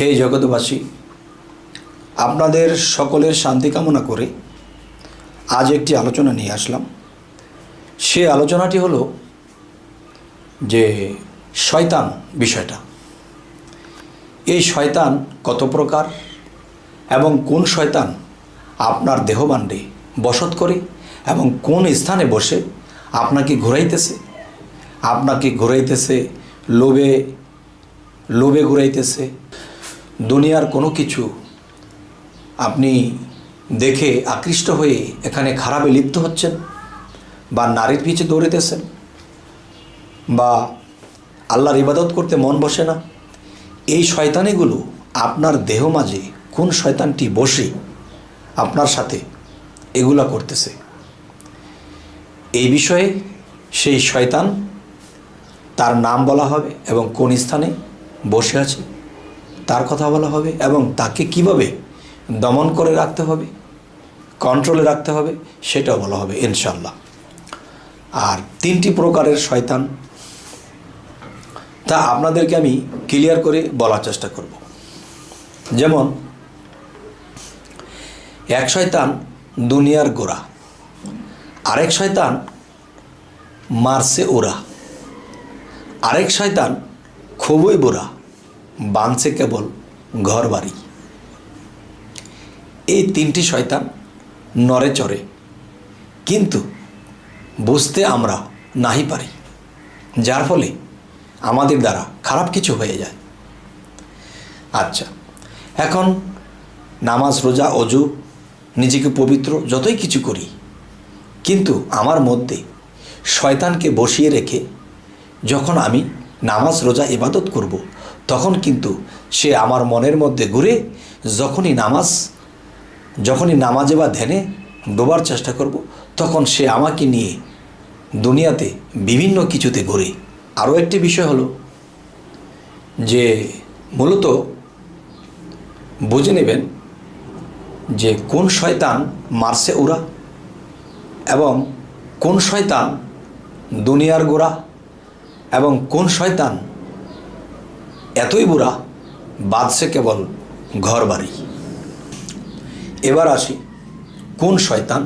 হে জগৎবাসী, আপনাদের সকলের শান্তি কামনা করে আজ একটি আলোচনা নিয়ে আসলাম। সে আলোচনাটি হলো যে শয়তান বিষয়টা। এই শয়তান কত প্রকার এবং কোন শয়তান আপনার দেহবাণ্ডে বসত করে এবং কোন স্থানে বসে আপনাকে ঘুরাইতেছে? আপনাকে ঘুরাইতেছে, লোভে লোভে ঘুরাইতেছে দুনিয়ার কোনো কিছু আপনি দেখে আকৃষ্ট হয়ে এখানে খারাপে লিপ্ত হচ্ছেন বা নারীর পিছে দৌড়িতেছেন বা আল্লাহর ইবাদত করতে মন বসে না, এই শয়তানিগুলো আপনার দেহ মাঝে কোন শয়তানটি বসে আপনার সাথে এগুলা করতেছে। এই বিষয়ে সেই শয়তান তার নাম বলা হবে এবং কোন স্থানে বসে আছে। তার কথা বলা হবে এবং তাকে কীভাবে দমন করে রাখতে হবে কন্ট্রোলে রাখতে হবে, সেটাও বলা হবে ইনশাল্লাহ আর তিনটি প্রকারের শয়তান, তা আপনাদেরকে আমি ক্লিয়ার করে বলার চেষ্টা করব। যেমন, এক শয়তান দুনিয়ার গোড়া, আরেক শয়তান মারছে ওরা, আরেক শয়তান খুবই বুড়া। বাঁধছে কেবল ঘর বাড়ি এই তিনটি শয়তান নরে চড়ে। কিন্তু বুঝতে আমরা নাহি পারি, যার ফলে আমাদের দ্বারা খারাপ কিছু হয়ে যায়। আচ্ছা এখন নামাজ, রোজা, অজু, নিজেকে পবিত্র, যতই কিছু করি, কিন্তু আমার মধ্যে শয়তানকে বসিয়ে রেখে যখন আমি নামাজ, রোজা, ইবাদত করব তখন কিন্তু সে আমার মনের মধ্যে ঘুরে যখনই নামাজ, যখনই নামাজে বা ধ্যানে ডোবার চেষ্টা করব, তখন সে আমাকে নিয়ে দুনিয়াতে বিভিন্ন কিছুতে ঘুরে। আরও একটি বিষয় হলো যে মূলত বুঝে নেবেন যে কোন শয়তান মারছে ওরা এবং কোন শয়তান দুনিয়ার গোড়া এবং কোন শয়তান এতই বুড়া বাদছে কেবল ঘর বাড়ি এবার আসি, কোন শয়তান?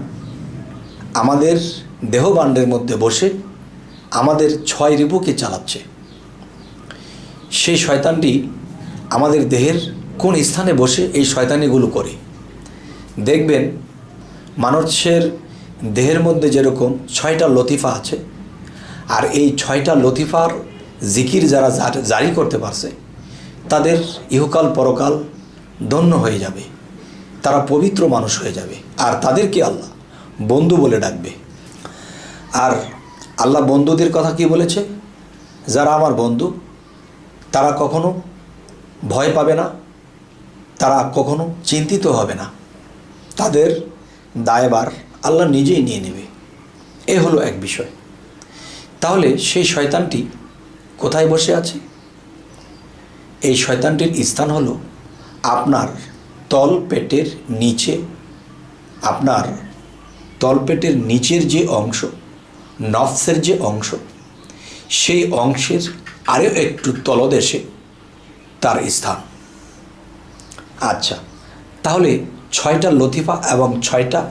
আমাদের দেহবাণ্ডের মধ্যে বসে আমাদের ছয় রিপুকে চালাচ্ছে। সেই শয়তানটি আমাদের দেহের কোন স্থানে বসে এই শয়তানিগুলো করে। দেখবেন মানুষের দেহের মধ্যে যেরকম ছয়টা লতিফা আছে, আর এই ছয়টা লতিফার জিকির যারা জারি করতে পারছে তাদের ইহকাল পরকাল ধন্য হয়ে যাবে। তারা পবিত্র মানুষ হয়ে যাবে। আর তাদেরকে আল্লাহ বন্ধু বলে ডাকবে। আর আল্লাহ বন্ধুদের কথা কি বলেছে? যারা আমার বন্ধু, তারা কখনো ভয় পাবে না, তারা কখনো চিন্তিত হবে না। তাদের দায়বার আল্লাহ নিজেই নিয়ে নেবে। এ হলো এক বিষয়। তাহলে সেই শয়তানটি কোথায় বসে আছে? এই শয়তানটির স্থান হলো আপনার তল পেটের নিচে। আপনার তলপেটের নিচের যে অংশ, নফসের যে অংশ, সেই অংশের আরও একটু তলদেশে তার স্থান। আচ্ছা তাহলে ছয়টা লতিফা এবং ছয়টা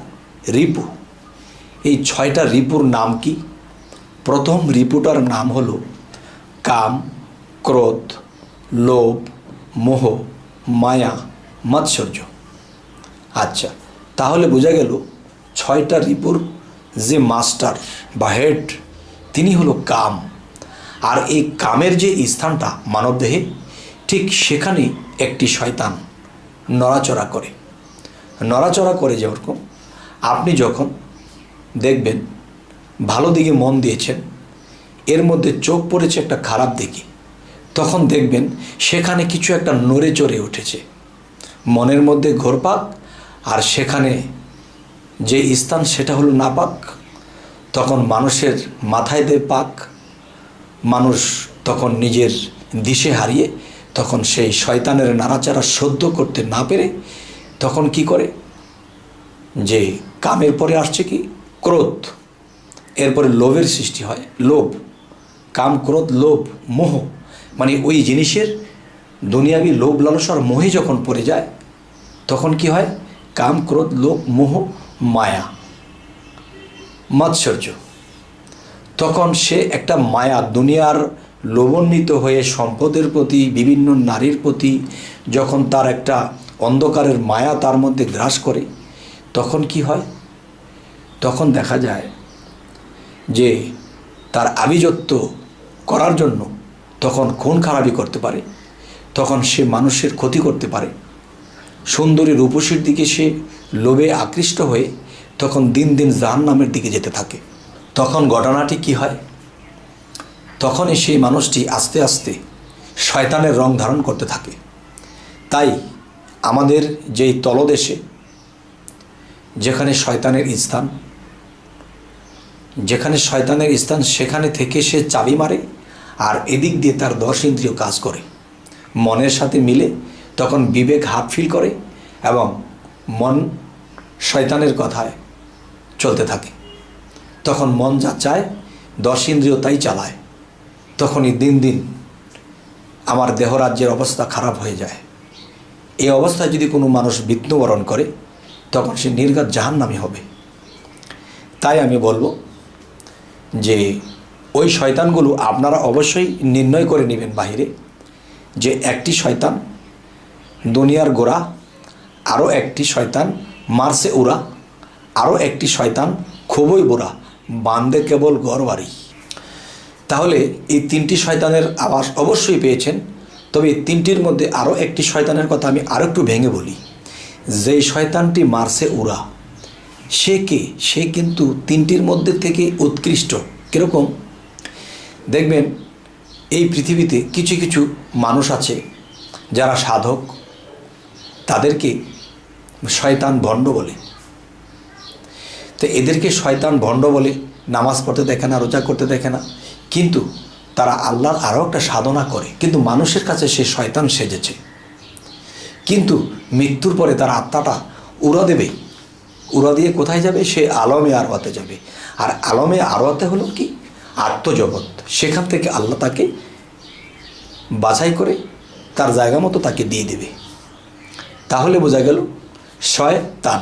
রিপু। এই ছয়টা রিপুর নাম কি? প্রথম রিপুটার নাম হলো কাম, ক্রোধ লোভ, মোহ, মায়া, মাৎসর্য। আচ্ছা তাহলে বোঝা গেল ছয়টা রিপুর যে মাস্টার বা হেড, তিনি হলো কাম। আর এই কামের যে স্থানটা মানবদেহে, ঠিক সেখানে একটি শয়তান নড়াচড়া করে। নড়াচড়া করে যেরকম, আপনি যখন দেখবেন, ভালো দিকে মন দিয়েছেন, এর মধ্যে চোখ পড়েছে একটা খারাপ দিকে। তখন দেখবেন সেখানে কিছু একটা নড়ে চড়ে উঠেছে। মনের মধ্যে ঘোরপাক, আর সেখানে যে স্থান সেটা হলো নাপাক। তখন মানুষের মাথায় দেয় পাক, মানুষ তখন নিজের দিশে হারিয়ে তখন সেই শয়তানের নাড়াচাড়া সহ্য করতে না পেরে তখন কি করে? যে কামের পরে আসছে কি? ক্রোধ। এরপরে লোভের সৃষ্টি হয়, লোভ। কাম, ক্রোধ, লোভ, মোহ। মানে ওই জিনিসের দুনিয়াবি লোভ লালসার মোহে যখন পড়ে যায়, তখন কি হয়? কাম, ক্রোধ, লোভ, মোহ, মায়া, মাৎসর্য। তখন সে একটা মায়া দুনিয়ার লোভন্বিত হয়ে সম্পদের প্রতি, বিভিন্ন নারীর প্রতি, যখন তার একটা অন্ধকারের মায়া তার মধ্যে গ্রাস করে, তখন কি হয়? তখন দেখা যায় যে তার আভিজাত্য করার জন্য তখন খুন খারাপি করতে পারে। তখন সে মানুষের ক্ষতি করতে পারে। সুন্দরী রূপসীর দিকে সে লোভে আকৃষ্ট হয়ে তখন দিন দিন জাহান নামের দিকে যেতে থাকে। তখন ঘটনাটি কি হয়? তখনই সেই মানুষটি আস্তে আস্তে শয়তানের রং ধারণ করতে থাকে। তাই আমাদের যেই তলদেশে, যেখানে শয়তানের স্থান, যেখানে শয়তানের স্থান সেখানে থেকে সে চাবি মারে আর এদিক দিয়ে তার দশ ইন্দ্রিয় কাজ করে। মনের সাথে মিলে তখন বিবেক হাফ ফিল করে এবং মন শয়তানের কথায় চলতে থাকে। তখন মন যা চায়, দশ ইন্দ্রিয় তাই চালায়। তখনই দিন দিন আমার দেহরাজ্যের অবস্থা খারাপ হয়ে যায়। এই অবস্থায় যদি কোনো মানুষ মৃত্যুবরণ করে, তখন সে নির্ঘাত জাহান্নামি হবে। তাই আমি বলব যে ওই শয়তানগুলো আপনারা অবশ্যই নির্ণয় করে নেবেন বাহিরে যে একটি শয়তান দুনিয়ার গোড়া, আরও একটি শয়তান মার্সে উড়া, আরও একটি শয়তান খুবই বুড়া, বান্দে কেবল গড়বাড়ি তাহলে এই তিনটি শয়তানের আবাস অবশ্যই পেয়েছেন, তবে এই তিনটির মধ্যে আরও একটি শয়তানের কথা আমি আরও একটু ভেঙে বলি। যেই শয়তানটি মার্সে উড়া, সে কে? সে কিন্তু তিনটির মধ্যে থেকে উৎকৃষ্ট। কীরকম? দেখবেন, এই পৃথিবীতে কিছু কিছু মানুষ আছে যারা সাধক। তাদেরকে শয়তান ভণ্ড বলে। তো এদেরকে শয়তান ভণ্ড বলে, নামাজ পড়তে দেখে না, রোজা করতে দেখে না। কিন্তু তারা আল্লাহর আরও একটা সাধনা করে। কিন্তু মানুষের কাছে সে শয়তান সেজেছে। কিন্তু মৃত্যুর পরে তার আত্মাটা উড়া দেবে। উড়া দিয়ে কোথায় যাবে? সে আলমে আরোয়াতে যাবে। আর আলমে আরোয়াতে হলো কি? আত্মজগৎ। সেখান থেকে আল্লাহ তাকে বাছাই করে তার জায়গা মতো তাকে দিয়ে দেবে। তাহলে বোঝা গেল, শয়তান,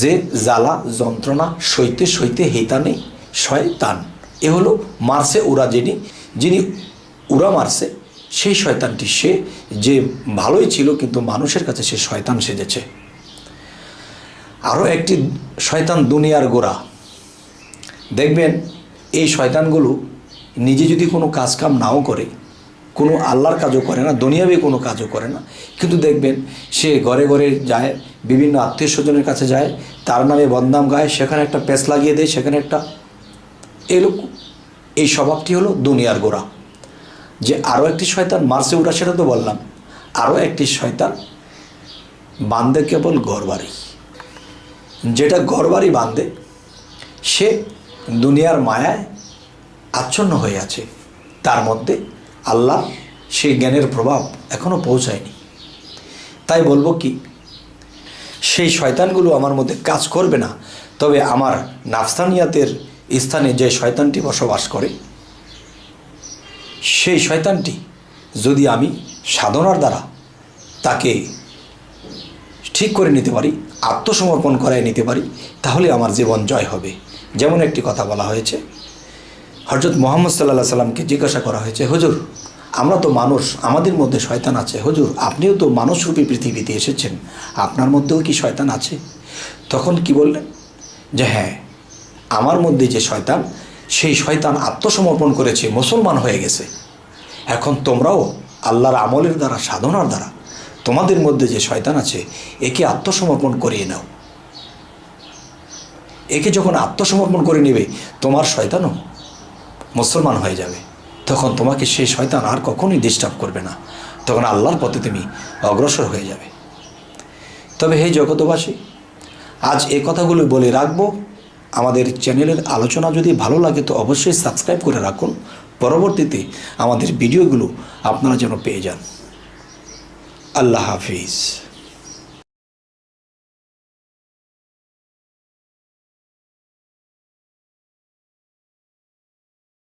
যে জ্বালা, যন্ত্রণা, সইতে সইতে হেতানে শয়তান। এ হলো মারছে উরা যিনি যিনি উড়া মারছে, সেই শয়তানটি। সে যে ভালোই ছিল, কিন্তু মানুষের কাছে সে শয়তান সেজেছে। আরও একটি শয়তান দুনিয়ার গোড়া। দেখবেন এই শয়তানগুলো নিজে যদি কোনো কাজকাম নাও করে, কোনো আল্লাহর কাজও করে না, দুনিয়াবি কোনো কাজও করে না, কিন্তু দেখবেন সে ঘরে ঘরে যায়, বিভিন্ন আত্মীয় স্বজনের কাছে যায়, তার নামে বদনাম গায়, সেখানে একটা পেস লাগিয়ে দেয়, সেখানে একটা এলো এই স্বভাবটি হলো দুনিয়ার গোড়া। যে আরও একটি শয়তান মার্সে উড়া সেটা তো বললাম। আরও একটি শয়তান বান্দে কেবল গড়বাড়ি যেটা গড়বাড়ি বান্দে, সে দুনিয়ার মায়ায় আচ্ছন্ন হয়ে আছে। তার মধ্যে আল্লাহ সেই জ্ঞানের প্রভাব এখনও পৌঁছায়নি। তাই বলব কি, সেই শয়তানগুলো আমার মধ্যে কাজ করবে না, তবে আমার নাফসানিয়াতের স্থানে যে শয়তানটি বসবাস করে, সেই শয়তানটি যদি আমি সাধনার দ্বারা তাকে ঠিক করে নিতে পারি, আত্মসমর্পণ করায় নিতে পারি, তাহলে আমার জীবন জয় হবে। যেমন একটি কথা বলা হয়েছে হজরত মোহাম্মদ সাল্লাহ সাল্লামকে জিজ্ঞাসা করা হয়েছে, হুজুর, আমরা তো মানুষ, আমাদের মধ্যে শয়তান আছে, হুজুর, আপনিও তো মানুষরূপী পৃথিবীতে এসেছেন, আপনার মধ্যেও কি শয়তান আছে? তখন কি বললেন? যে হ্যাঁ আমার মধ্যে যে শয়তান, সেই শয়তান আত্মসমর্পণ করেছে, মুসলমান হয়ে গেছে। এখন তোমরাও আল্লাহর আমলের দ্বারা, সাধনার দ্বারা তোমাদের মধ্যে যে শয়তান আছে, একে আত্মসমর্পণ করিয়ে নাও। একে যখন আত্মসমর্পণ করে নেবে, তোমার শয়তানও মুসলমান হয়ে যাবে। তখন তোমাকে সেই শয়তান আর কখনোই ডিস্টার্ব করবে না। তখন আল্লাহর পথে তুমি অগ্রসর হয়ে যাবে। তবে হে জগতবাসী আজ এ কথাগুলো বলে রাখব। আমাদের চ্যানেলের আলোচনা যদি ভালো লাগে, তো অবশ্যই সাবস্ক্রাইব করে রাখুন। পরবর্তীতে আমাদের ভিডিওগুলো আপনারা যেন পেয়ে যান। আল্লাহ হাফিজ।